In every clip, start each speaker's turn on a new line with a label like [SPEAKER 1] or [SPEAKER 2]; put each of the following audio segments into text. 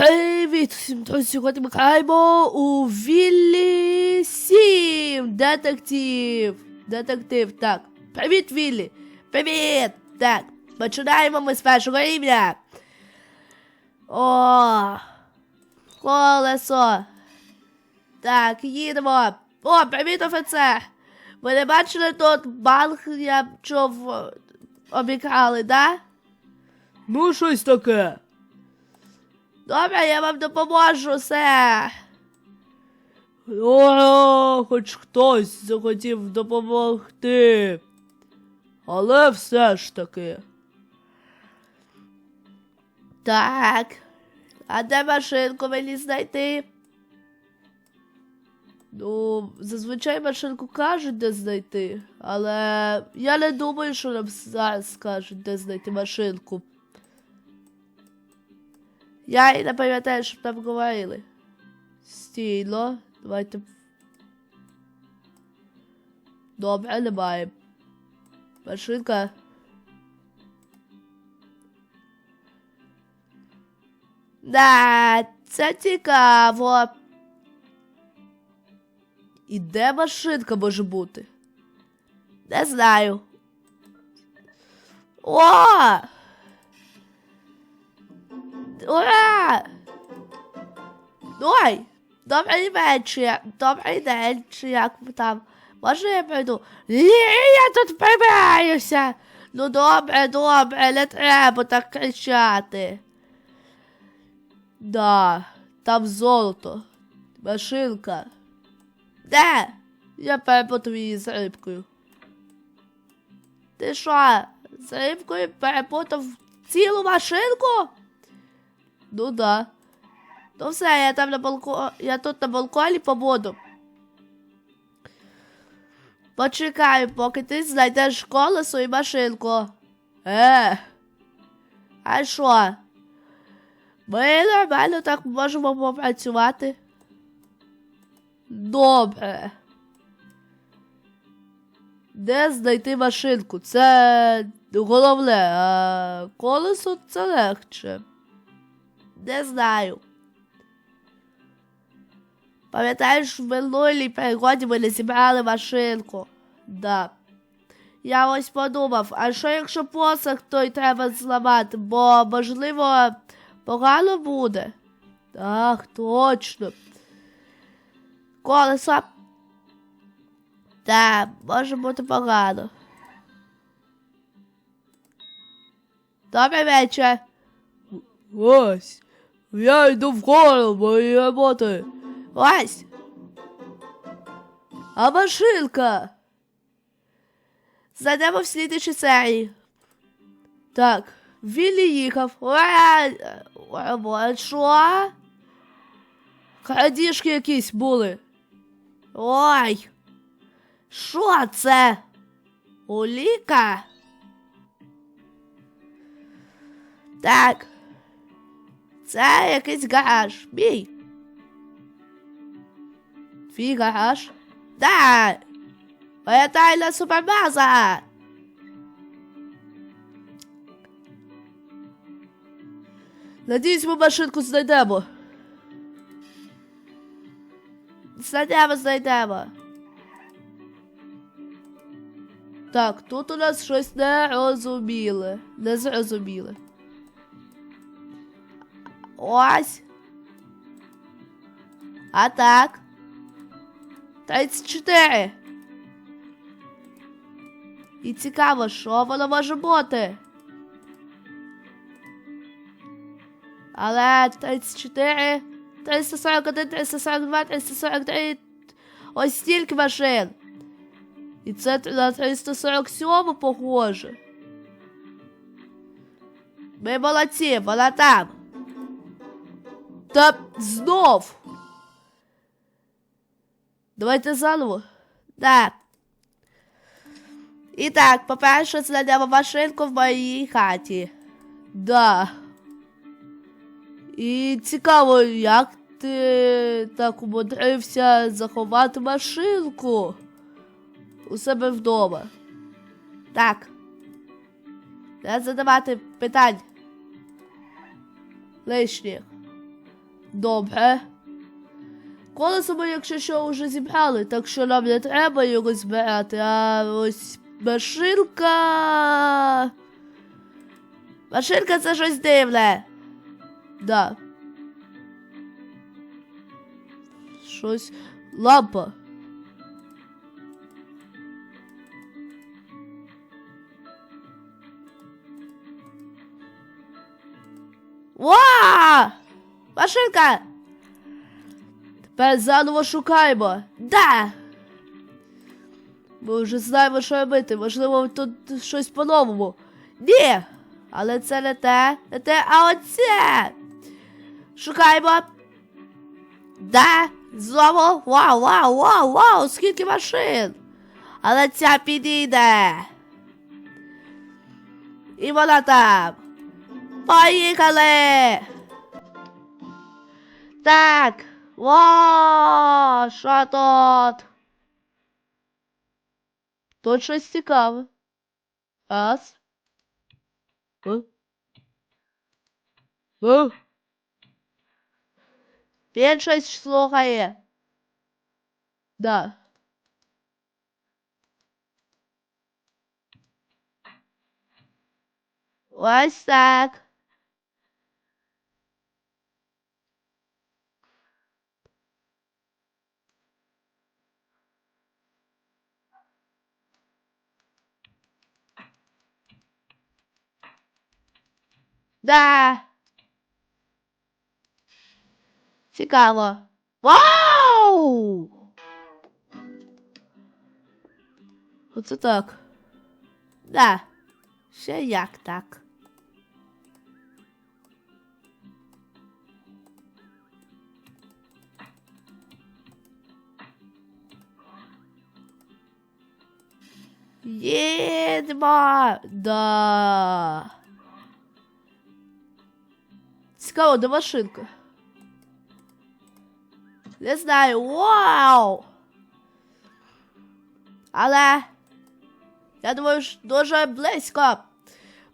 [SPEAKER 1] Всім друзі! Сьогодні ми граємо у Віллі 7! Детектив! Детектив, так. Привіт, Віллі! Привіт! Так, починаємо ми з першого рівня. О! Колесо! Так, їдемо. О, привіт, офіцер! Ви не бачили тут банк, я чув, обікрали, да? Ну, щось таке. Добре, я вам допоможу, сер. О, хоч хтось захотів допомогти. Але все ж таки. Так. А де машинку мені знайти? Ну, зазвичай машинку кажуть, де знайти, але я не думаю, що нам зараз скажуть, де знайти машинку. Я і не пам'ятаю, що там говорили. Стійно, давайте. Добре, немає. Машинка. Да, це цікаво. І де машинка може бути? Не знаю. О! Ура! Ой! Добрий вечір! Добрий день, чи як там? Може я прийду? Ні, я тут прибираюся! Ну добре, добре, не треба так кричати. Да, там золото. Машинка. Де? Я перепутав її з рибкою. Ти що, з рибкою перепутав цілу машинку? Ну да. Ну все, я там на балконі. Я тут на балконі побуду. Почекай, поки ти знайдеш колесо і машинку. Е. А що? Ми нормально так можемо попрацювати. Добре. Де знайти машинку? Це головне, а колесо це легше. Не знаю. Пам'ятаєш, в минулій пригоді ми не зібрали машинку. Да. Я ось подумав, а що якщо посох той треба зламати, бо, можливо, погано буде. Так, точно. Колесо. Так, може бути погано. Добрий вечір. Ось. Я йду в коло моєї роботи. Ось. А машинка. Зайдемо в слідчій серії. Так, Віллі їхав. Що? Крадіжки якісь були. Ой. Що це? Уліка? Так. Це якийсь гараж. Мій. Твій гараж? Да. Моя тайна супербаза. Надіюсь, ми машинку знайдемо. Знайдемо, знайдемо. Так, тут у нас щось нерозуміле. Незрозуміле. Ось. А так. 34. І цікаво, що воно може бути. Але 34, 341, 342, 343. Ось стільки машин. І це на 347 похоже. Ми молодці, вона там. Та знов. Давайте заново. Да. І так, по-перше, знайдемо машинку в моїй хаті. Да. І цікаво, як ти так умудрився заховати машинку у себе вдома. Так. Не задавати питань. Лишніх. Добре. Колесо ми, якщо що, вже зібрали, так що нам не треба його збирати, а ось машинка. Машинка це щось дивне. Да. Щось. Лампа. Ва! Машинка! Тепер заново шукаємо. Да! Ми вже знаємо, що робити. Можливо, тут щось по-новому. Ні! Але це не те, не те, а оце. Шукаємо. Да, знову. Вау, вау, вау, вау, скільки машин. Але ця підійде. І вона там. Поїхали. Так. Вау, що тут? Тут щось цікаве. Раз. О. О. Він щось слухає. Да. Ось так. Да. Цікаво. Вау! Оце так. Да. Ще як так. Їдемо! Да. Цікаво, де машинка? Не знаю. Вау! Але я думаю, що дуже близько.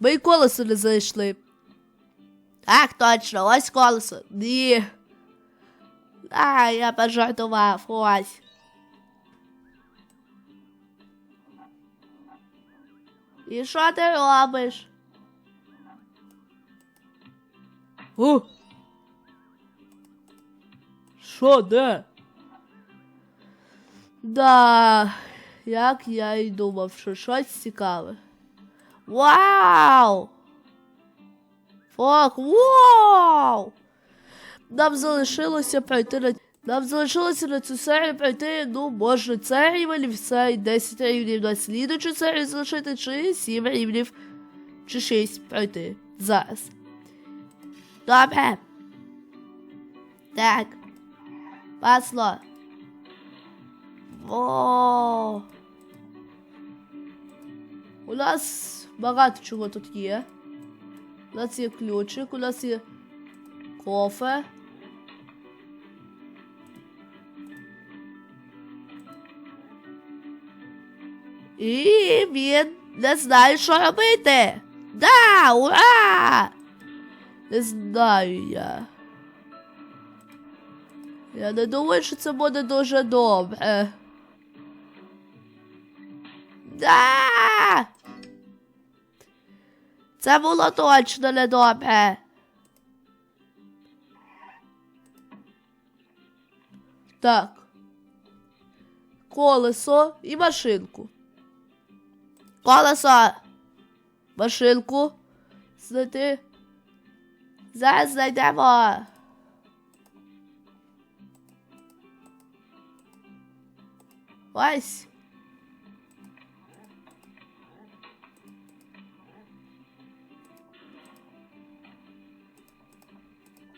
[SPEAKER 1] Ми й колесо не знайшли. Так, точно, ось колесо. Ні. А, я пожартував, ось. І що ти робиш? О! Що, де? Да, як я й думав, що щось цікаве. Вау! Фак, вау! Нам залишилося пройти на. Нам залишилося на цю серію пройти, ну, може, це рівень, все, і 10 рівнів на слідучу серію залишити, чи 7 рівнів, чи 6 пройти зараз. Добре. Так. Пасло. О. У нас багато чого тут є. У нас є ключик, у нас є кофе. І він не знає, що робити. Да, ура! Не знаю я. Я не думаю, що це буде дуже добре. Да! Це було точно не добре. Так. Колесо і машинку. Колесо. Машинку. Знайти. Зараз знайдемо. Ось.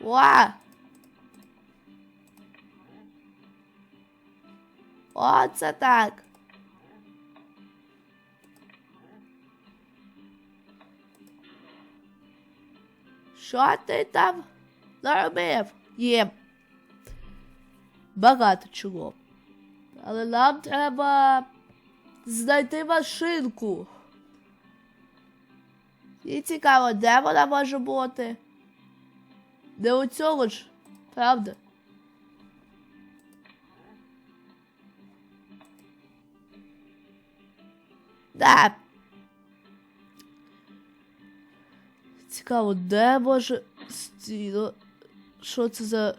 [SPEAKER 1] Ва. Оце так. Що ти там наробив? Їм. Багато чого. Але нам треба знайти машинку. І цікаво, де вона може бути? Не у цього ж Правда? Да. Цікаво, де може стіно? Що це за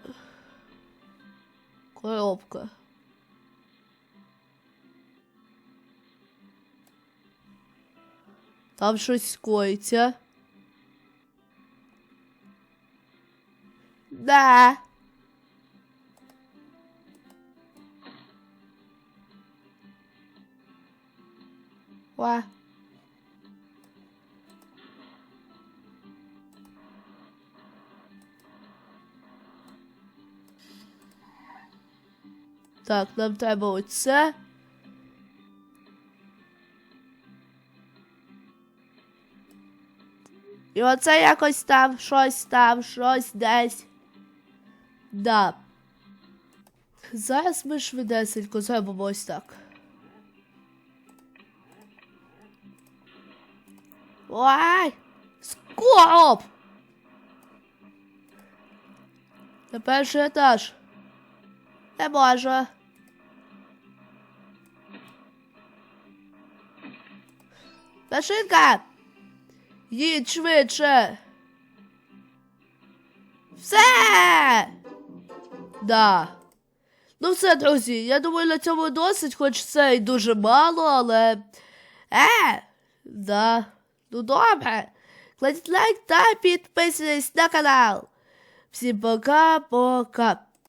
[SPEAKER 1] коробка? Там щось коїться. Да. Ва. Так, нам треба оце. І оце якось там, щось там, щось десь. Да. Зараз ми швидесенько зробимо ось так. Ой! Скоп! На перший етаж. Не можу. Машинка! Їдь швидше. Все! Да. Ну все, друзі, я думаю, на цьому досить, хоч це і дуже мало, але. Е! Да. Ну добре. Кладіть лайк та підписуйтесь на канал. Всім пока-пока.